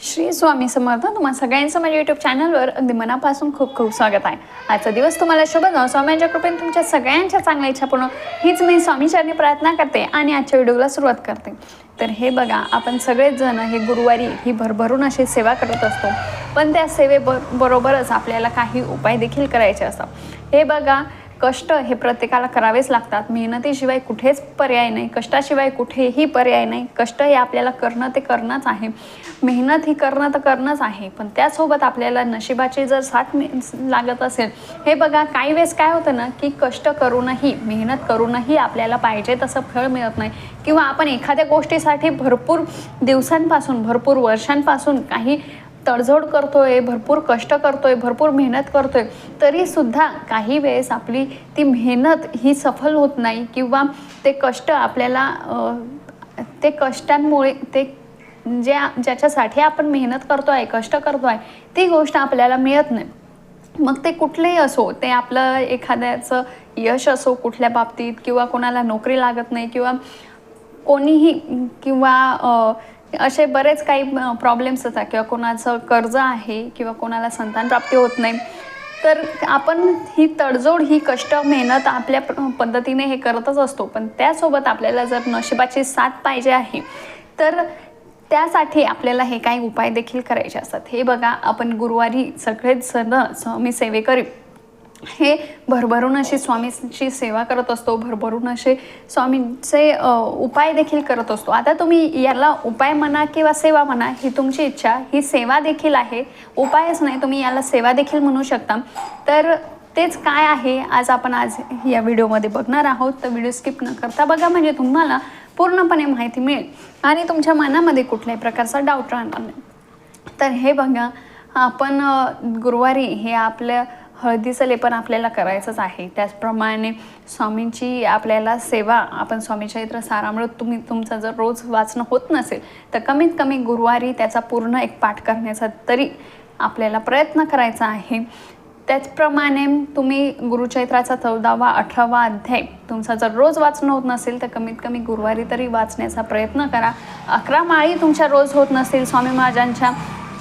श्री स्वामी समर्थ तुम्हा सगळ्यांचं माझ्या युट्यूब चॅनलवर अगदी मनापासून खूप खूप स्वागत आहे. आजचा दिवस तुम्हाला शुभ जाओ स्वामींच्या कृपेने तुमच्या सगळ्यांच्या चांगल्या इच्छा पूर्ण हीच मी स्वामीचरणी प्रार्थना करते आणि आजच्या व्हिडिओला सुरुवात करते. तर हे बघा आपण सगळेच जण हे गुरुवारी ही भरभरून अशी सेवा करत असतो. पण त्या सेवे बरोबरच आपल्याला काही उपाय देखील करायचे असतात. हे बघा कष्ट हे प्रत्येकाला करावेच लागतात. मेहनतीशिवाय कुठेच पर्याय नाही. कष्टाशिवाय कुठेही पर्याय नाही. कष्ट हे आपल्याला करणं ते करणंच आहे. मेहनत ही करणं तर करणंच आहे. पण त्यासोबत आपल्याला नशिबाची जर साथ लागत असेल हे बघा काही वेळेस काय होतं ना की कष्ट करूनही मेहनत करूनही आपल्याला पाहिजे तसं फळ मिळत नाही. किंवा आपण एखाद्या गोष्टीसाठी भरपूर दिवसांपासून भरपूर वर्षांपासून काही तडजोड करतोय भरपूर कष्ट करतोय भरपूर मेहनत करतोय तरी सुद्धा काही वेळेस आपली ती मेहनत ही सफल होत नाही किंवा ते कष्ट आपल्याला ते कष्टांमुळे ते ज्या ज्याच्यासाठी आपण मेहनत करतो आहे कष्ट करतो आहे ती गोष्ट आपल्याला मिळत नाही. मग ते कुठलेही असो ते आपलं एखाद्याचं यश असो कुठल्या बाबतीत किंवा कोणाला नोकरी लागत नाही किंवा कोणीही किंवा असे बरेच काही प्रॉब्लेम्स असतात किंवा कोणाचं कर्ज आहे किंवा कोणाला संतान प्राप्ती होत नाही. तर आपण ही तडजोड ही कष्ट मेहनत आपल्या प- पद्धतीने हे करतच असतो. पण त्यासोबत आपल्याला जर नशिबाची साथ पाहिजे आहे तर त्यासाठी आपल्याला हे काही उपाय देखील करायचे असतात. हे बघा आपण गुरुवारी सगळेच जण स्वामी सेवेकरी हे भरभरून अशी स्वामीची सेवा करत असतो भरभरून असे स्वामींचे उपाय देखील करत असतो. आता तुम्ही याला उपाय म्हणा किंवा सेवा म्हणा ही तुमची इच्छा ही सेवा देखील आहे. उपायच नाही तुम्ही याला सेवा देखील म्हणू शकता. तर तेच काय आहे आज आपण आज या व्हिडिओमध्ये बघणार आहोत. तर व्हिडिओ स्किप न करता बघा म्हणजे तुम्हाला पूर्णपणे माहिती मिळेल. आणि तुमच्या मनामध्ये कुठल्याही प्रकारचा डाऊट राहणार नाही. तर हे बघा आपण गुरुवारी हे आपल्या हळदीचं लेपन आपल्याला करायचंच आहे. त्याचप्रमाणे स्वामींची आपल्याला सेवा आपण स्वामी चैत्र सारामृत तुम्ही तुमचं जर रोज वाचणं होत नसेल तर कमीत कमी गुरुवारी त्याचा पूर्ण एक पाठ करण्याचा तरी आपल्याला प्रयत्न करायचा आहे. त्याचप्रमाणे तुम्ही गुरुचैत्राचा चौदावा अठरावा अध्याय तुमचा जर रोज वाचणं होत नसेल तर कमीत कमी गुरुवारी तरी वाचण्याचा प्रयत्न करा. अकरा माळी तुमच्या रोज होत नसतील स्वामी महाराजांच्या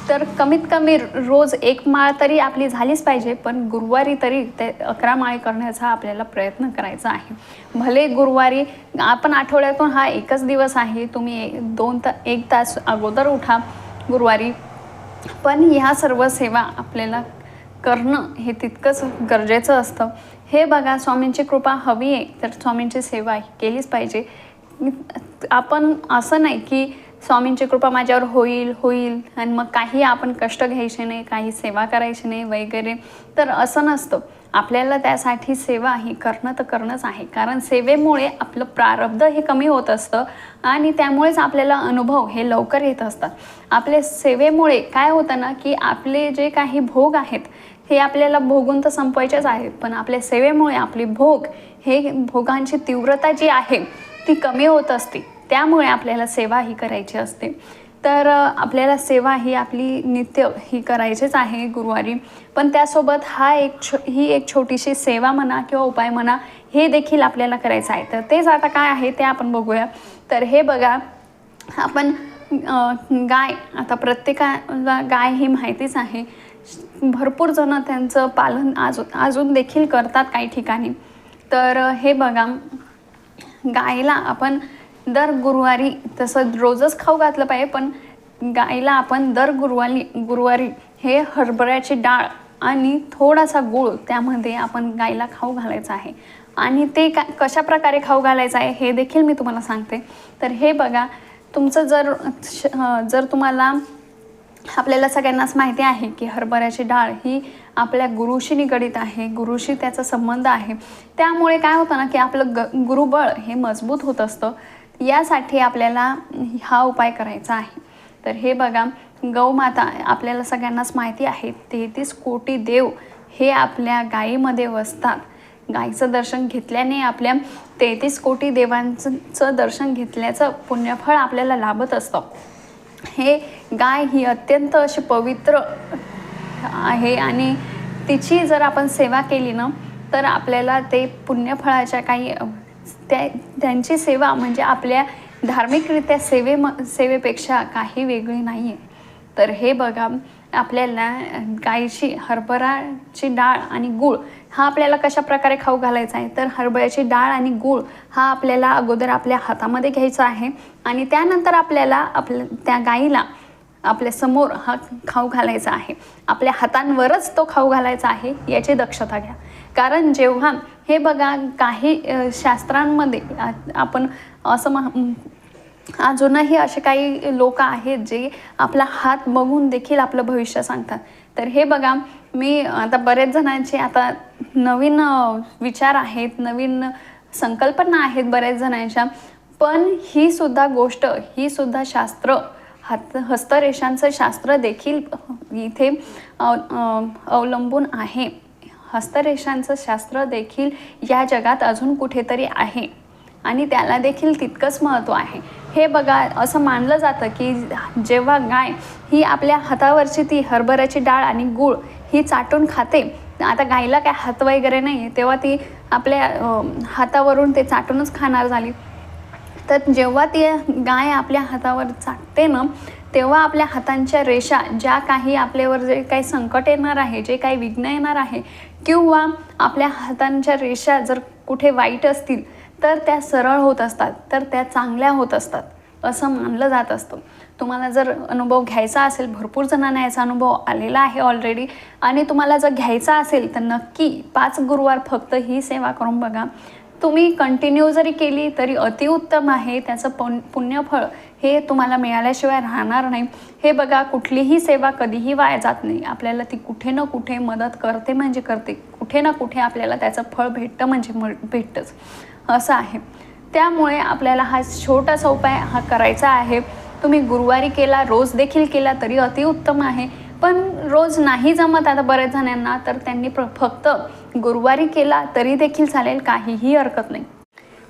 तर कमीत कमी रोज एक माळ तरी आपली झालीच पाहिजे पण गुरुवारी तरी ते अकरा माळी करण्याचा आपल्याला प्रयत्न करायचा आहे. भले गुरुवारी आपण आठवड्यातून हा एकच दिवस आहे तुम्ही दोन ता एक तास अगोदर उठा गुरुवारी पण ह्या सर्व सेवा आपल्याला करणं हे तितकंच गरजेचं असतं. हे बघा स्वामींची कृपा हवी आहे तर स्वामींची सेवा ही केलीच पाहिजे. आपण असं नाही की स्वामींची कृपा माझ्यावर होईल होईल. आणि मग काही आपण कष्ट घ्यायचे नाही काही सेवा करायची नाही वगैरे. तर असं नसतं. आपल्याला त्यासाठी सेवा ही करणं तर करणंच आहे. कारण सेवेमुळे आपलं प्रारब्ध हे कमी होत असतं आणि त्यामुळेच आपल्याला अनुभव हे लवकर येत असतात. आपल्या सेवेमुळे काय होतं ना की आपले जे काही भोग आहेत हे आपल्याला भोगून तर संपवायचेच आहेत. पण आपल्या सेवेमुळे आपली भोग हे भोगांची तीव्रता जी आहे ती कमी होत असते. त्यामुळे आपल्याला सेवा ही करायची असते. तर आपल्याला सेवा ही आपली नित्य ही करायचीच आहे गुरुवारी. पण त्यासोबत हा एक छो ही एक छोटीशी सेवा म्हणा किंवा उपाय म्हणा हे देखील आपल्याला करायचं आहे. तर तेच आता काय आहे ते आपण बघूया. तर हे बघा आपण गाय आता प्रत्येकाला गाय ही माहितीच आहे. भरपूर जण त्यांचं पालन अजून अजून देखील करतात काही ठिकाणी. तर हे बघा गायला आपण दर गुरुवारी तसं रोजच खाऊ घातलं पाहिजे पण गायला आपण दर गुरुवारी गुरुवारी हे हरभऱ्याची डाळ आणि थोडासा गूळ त्यामध्ये आपण गायला खाऊ घालायचं आहे. आणि ते का कशा प्रकारे खाऊ घालायचं आहे हे देखील मी तुम्हाला सांगते. तर हे बघा तुमचं जर श- जर तुम्हाला आपल्याला सगळ्यांनाच माहिती आहे की हरभऱ्याची डाळ ही आपल्या गुरुशी निगडीत आहे गुरुशी त्याचा संबंध आहे. त्यामुळे काय होतं ना की आपलं ग गुरुबळ हे मजबूत होत असतं. यासाठी आपल्याला हा उपाय करायचा आहे. तर हे बघा गौमाता आपल्याला सगळ्यांनाच माहिती आहे तेहतीस कोटी देव हे आपल्या गायीमध्ये वसतात. गायीचं दर्शन घेतल्याने आपल्या तेहतीस कोटी देवांचं दर्शन घेतल्याचं पुण्यफळ आपल्याला लाभत असतं. हे गाय ही अत्यंत अशी पवित्र आहे आणि तिची जर आपण सेवा केली ना तर आपल्याला ते पुण्यफळाच्या काही त्या त्यांची सेवा म्हणजे आपल्या धार्मिकरित्या सेवे म सेवेपेक्षा काही वेगळी नाही आहे तर हे बघा आपल्याला गाईची हरभराची डाळ आणि गूळ हा आपल्याला कशा प्रकारे खाऊ घालायचा आहे? तर हरभऱ्याची डाळ आणि गूळ हा आपल्याला अगोदर आपल्या हातामध्ये घ्यायचा आहे आणि त्यानंतर आपल्याला आपल्या त्या गाईला आपल्यासमोर हा खाऊ घालायचा आहे. आपल्या हातांवरच तो खाऊ घालायचा आहे याची दक्षता घ्या. कारण जेव्हा हे बघा काही शास्त्रांमध्ये आपण असं महा अजूनही असे काही लोक आहेत जे आपला हात बघून देखील आपलं भविष्य सांगतात. तर हे बघा मी आता बरेच जणांचे आता नवीन विचार आहेत नवीन संकल्पना आहेत बऱ्याच जणांच्या. पण ही सुद्धा गोष्ट ही सुद्धा शास्त्र हात हस्तरेषांचं शास्त्र देखील इथे अवलंबून आहे. हस्तरेषांचं शास्त्र देखील या जगात अजून कुठेतरी आहे. आणि त्याला देखील तितकंच महत्त्व आहे. हे बघा असं मानलं जातं की जेव्हा गाय ही आपल्या हातावरची ती हरभऱ्याची डाळ आणि गूळ ही चाटून खाते आता गायला काय हात वगैरे नाही आहे तेव्हा ती आपल्या हातावरून ते चाटूनच खाणार झाली. तर जेव्हा ती गाय आपल्या हातावर चाटते ना तेव्हा आपल्या हातांच्या रेषा ज्या काही आपल्यावर जे काही संकट येणार आहे जे काही विघ्न येणार आहे किंवा आपल्या हातांच्या रेषा जर कुठे वाईट असतील तर त्या सरळ होत असतात तर त्या चांगल्या होत असतात असं मानलं जात असतं. तुम्हाला जर अनुभव घ्यायचा असेल भरपूर जणांना याचा अनुभव आलेला आहे ऑलरेडी आणि तुम्हाला जर घ्यायचा असेल तर नक्की पाच गुरुवार फक्त ही सेवा करून बघा. तुम्ही कंटिन्यू जरी केली तरी अतिउत्तम आहे. त्याचं पुण पुण्यफळ हे तुम्हाला मिळाल्याशिवाय राहणार नाही. हे बघा कुठलीही सेवा कधीही वाया जात नाही. आपल्याला ती कुठे ना कुठे मदत करते म्हणजे करते. कुठे ना कुठे आपल्याला त्याचं फळ भेटतं म्हणजे म भेटतंच. असं आहे. त्यामुळे आपल्याला हा छोटासा उपाय हा करायचा आहे. तुम्ही गुरुवारी केला रोज देखील केला तरी अतिउत्तम आहे. पण रोज नाही जमत आता बऱ्याच जणांना तर त्यांनी प्र फक्त गुरुवारी केला तरी देखील चालेल काहीही हरकत नाही.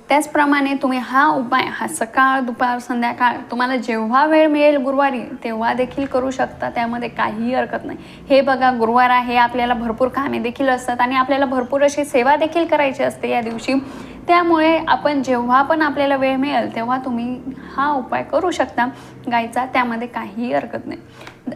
त्याचप्रमाणे तुम्ही हा उपाय हा सकाळ दुपार संध्याकाळ तुम्हाला जेव्हा वेळ मिळेल गुरुवारी तेव्हा देखील करू शकता त्यामध्ये काहीही हरकत नाही. हे बघा गुरुवार आहे आपल्याला भरपूर कामे देखील असतात आणि आपल्याला भरपूर अशी सेवा देखील करायची असते या दिवशी. त्यामुळे आपण जेव्हा पण आपल्याला वेळ मिळेल तेव्हा तुम्ही हा उपाय करू शकता. गायचा त्यामध्ये काहीही हरकत नाही.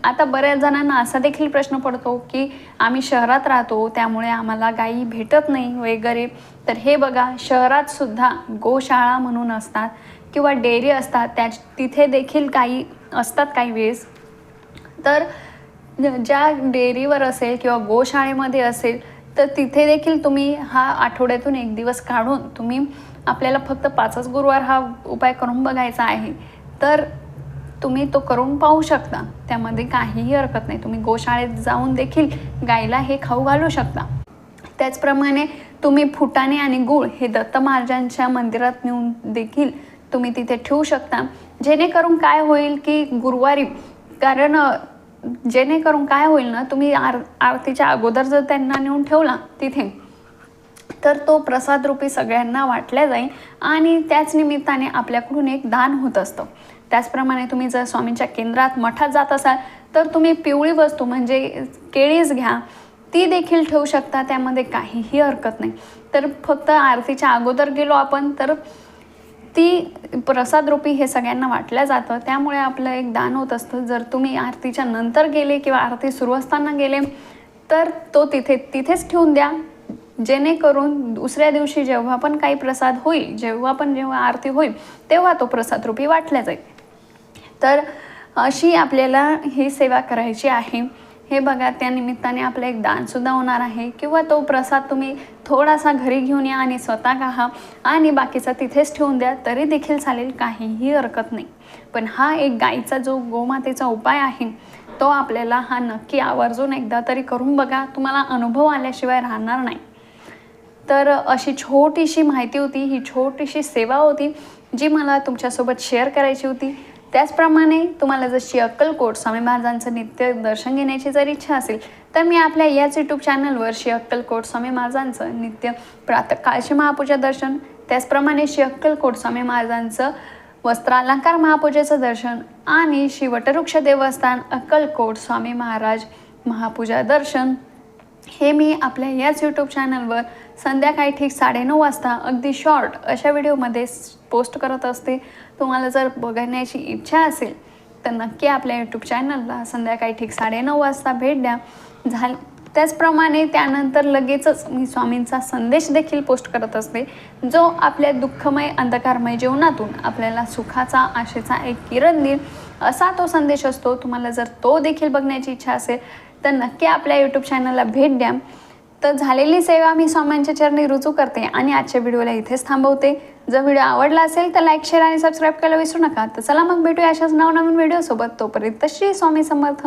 आता बऱ्याच जणांना असा देखील प्रश्न पडतो की आम्ही शहरात राहतो त्यामुळे आम्हाला गायी भेटत नाही वगैरे. तर हे बघा शहरात सुद्धा गोशाळा म्हणून असतात किंवा डेअरी असतात त्या तिथे देखील काही असतात काही वेळेस. तर ज्या डेअरीवर असेल किंवा गोशाळेमध्ये असेल तर तिथे देखील तुम्ही हा आठवड्यातून एक दिवस काढून तुम्ही आपल्याला फक्त पाचच गुरुवार हा उपाय करून बघायचा आहे. तर तुम्ही तो करून पाहू शकता. त्यामध्ये काहीही हरकत नाही. तुम्ही गोशाळेत जाऊन देखील गायला हे खाऊ घालू शकता. त्याचप्रमाणे तुम्ही फुटाणे आणि गूळ हे दत्त महाराजांच्या मंदिरात नेऊन देखील तुम्ही तिथे ठेवू शकता. जेणेकरून काय होईल की गुरुवारी कारण जेणेकरून काय होईल ना तुम्ही आर आरतीच्या अगोदर जर त्यांना नेऊन ठेवला तिथे तर तो प्रसाद रूपी सगळ्यांना वाटला जाईल आणि त्याच निमित्ताने आपल्याकडून एक दान होत असतं. त्याचप्रमाणे तुम्ही जर स्वामींच्या केंद्रात मठात जात असाल तर तुम्ही पिवळी वस्तू म्हणजे केळीच घ्या ती देखील ठेवू शकता त्यामध्ये काहीही हरकत नाही. तर फक्त आरतीच्या अगोदर गेलो आपण तर ती प्रसाद रूपी हे सगळ्यांना वाटलं जातं. त्यामुळे आपलं एक दान होत असतं. जर तुम्ही आरतीच्या नंतर गेले किंवा आरती सुरू असताना गेले तर तो तिथे तिथेच ठेवून द्या. जेणेकरून दुसऱ्या दिवशी जेव्हा पण काही प्रसाद होईल जेव्हा पण जेव्हा आरती होईल तेव्हा तो प्रसाद रूपी वाटला जाईल. तर अशी आपल्याला ही सेवा करायची आहे. हे बघा त्या निमित्ताने आपलं एक दानसुद्धा होणार आहे. किंवा तो प्रसाद तुम्ही थोडासा घरी घेऊन या आणि स्वतः खा आणि बाकीचा तिथेच ठेवून द्या तरी देखील चालेल काहीही हरकत नाही. पण हा एक गाईचा जो गोमातेचा उपाय आहे तो आपल्याला हा नक्की आवर्जून एकदा तरी करून बघा. तुम्हाला अनुभव आल्याशिवाय राहणार नाही. तर अशी छोटीशी माहिती होती ही छोटीशी सेवा होती जी मला तुमच्यासोबत शेअर करायची होती. त्याचप्रमाणे तुम्हाला जशी अक्कलकोट स्वामी महाराजांचं नित्य दर्शन घेण्याची जर इच्छा असेल तर मी आपल्या याच यूट्यूब चॅनलवर श्री अक्कलकोट स्वामी महाराजांचं नित्य प्रातःकाळचे महापूजा दर्शन त्याचप्रमाणे श्री अक्कलकोट स्वामी महाराजांचं वस्त्रालंकार महापूजेचं दर्शन आणि श्री वटवृक्ष देवस्थान अक्कलकोट स्वामी महाराज महापूजा दर्शन हे मी आपल्या याच यूट्यूब चॅनलवर संध्याकाळी ठीक साडेनऊ वाजता अगदी शॉर्ट अशा व्हिडिओमध्ये पोस्ट करत असते. तुम्हाला जर बघण्याची इच्छा असेल तर नक्की आपल्या यूट्यूब चॅनलला संध्याकाळी ठीक साडेनऊ वाजता भेट द्या. झाल त्याचप्रमाणे त्यानंतर लगेचच मी स्वामींचा संदेश देखील पोस्ट करत असते जो आपल्या दुःखमय अंधकारमय जीवनातून आपल्याला सुखाचा आशेचा एक किरण देईल. असा तो संदेश असतो. तुम्हाला जर तो देखील बघण्याची इच्छा असेल तर नक्की आपल्या यूट्यूब चॅनलला भेट द्या. तर झालेली सेवा मी स्वामींच्या चरणी रुजू करते आणि आजच्या व्हिडिओला इथेच थांबवते. जर व्हिडिओ आवडला असेल तर लाईक शेअर आणि सबस्क्राईब करायला विसरू नका. तर चला मग भेटूया अशाच नवनवीन व्हिडिओसोबत. तोपर्यंत श्री स्वामी समर्थ.